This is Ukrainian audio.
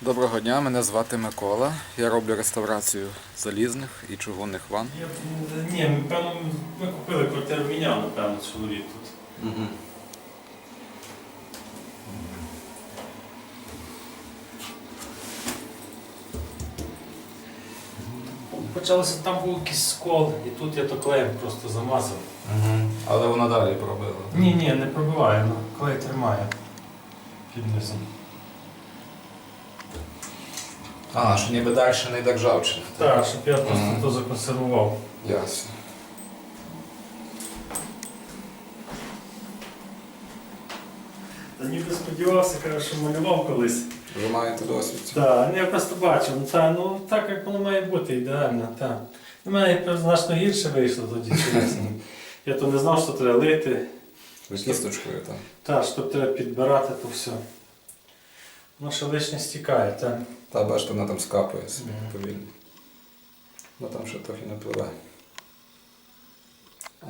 Доброго дня, мене звати Микола. Я роблю реставрацію залізних і чугунних ванн. Ні, ми, певно, ми купили квартиру, міняв, напевно, чоловік тут. Угу. Почалося, там був якийсь скол, і тут я то клеєм просто замазав. Угу. Але вона далі пробила. Ні, ні, не пробиває, ну, клей тримає під низом. А, що ніби далі не йде ржавчина. Так, щоб я просто Мгм. то законсервував. Ясно. Та ніби сподівався, каже, що малював колись. Ви маєте досвід. Так, ну я просто бачив, ну, та, ну так як воно має бути ідеально. Так. У мене якось значно гірше вийшло тоді чесно. Я то не знав, що треба лити. Ви кісточкою там. Так, що треба підбирати, то все. Ще лишнє стікає, так. Та бачите, вона там скапує собі Мгм. повільно. Ну там ще трохи напливає. А,